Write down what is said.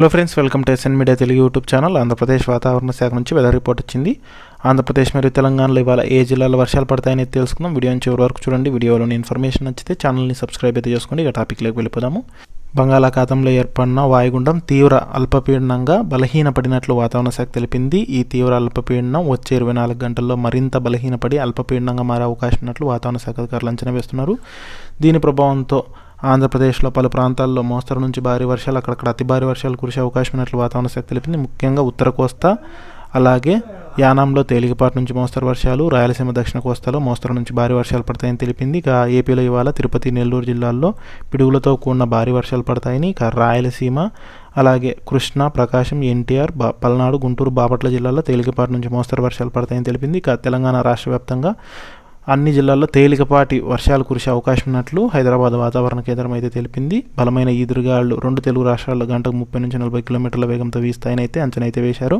Hello friends welcome to SN media Telugu YouTube channel Andhra Pradesh వాతావరణ శాఖ నుంచి weather report వచ్చింది. ఆంధ్రప్రదేశ్ మరియు తెలంగాణలో ఇవాళ ఏ జిల్లాలో వర్షాలు పడతాయని తెలుసుకుందాం. వీడియోని చివరి వరకు చూడండి. వీడియోలోని ఇన్ఫర్మేషన్ నచ్చితే ఛానల్ని సబ్స్క్రైబ్ అయితే చేసుకోండి. ఇక టాపిక్లోకి వెళ్ళిపోదాము. బంగాళాఖాతంలో ఏర్పడిన వాయుగుండం తీవ్ర అల్పపీడనంగా బలహీనపడినట్లు వాతావరణ శాఖ తెలిపింది. ఈ తీవ్ర అల్పపీడనం వచ్చే ఇరవై నాలుగు గంటల్లో మరింత బలహీనపడి అల్పపీడనంగా మారే అవకాశం ఉన్నట్లు వాతావరణ శాఖ అధికారులు అంచనా వేస్తున్నారు. దీని ప్రభావంతో ఆంధ్రప్రదేశ్లో పలు ప్రాంతాల్లో మోస్తరు నుంచి భారీ వర్షాలు అక్కడక్కడ అతి భారీ వర్షాలు కురిసే అవకాశం ఉన్నట్లు వాతావరణ శాఖ తెలిపింది. ముఖ్యంగా ఉత్తర కోస్తా అలాగే యానాంలో తేలికపాటి నుంచి మోస్తరు వర్షాలు రాయలసీమ దక్షిణ కోస్తాలో మోస్తరు నుంచి భారీ వర్షాలు పడతాయని తెలిపింది. ఇక ఏపీలో ఇవాళ తిరుపతి నెల్లూరు జిల్లాల్లో పిడుగులతో కూడిన భారీ వర్షాలు పడతాయని ఇక రాయలసీమ అలాగే కృష్ణా ప్రకాశం ఎన్టీఆర్ బా పల్నాడు గుంటూరు బాపట్ల జిల్లాల్లో తేలికపాటి నుంచి మోస్తరు వర్షాలు పడతాయని తెలిపింది. ఇక తెలంగాణ రాష్ట్ర వ్యాప్తంగా అన్ని జిల్లాల్లో తేలికపాటి వర్షాలు కురిసే అవకాశం ఉన్నట్లు హైదరాబాద్ వాతావరణ కేంద్రం అయితే తెలిపింది. బలమైన ఈదురుగాళ్ళు రెండు తెలుగు రాష్ట్రాల్లో గంటకు ముప్పై నుంచి నలభై కిలోమీటర్ల వేగంతో వీస్తాయని అయితే అంచనా అయితే వేశారు.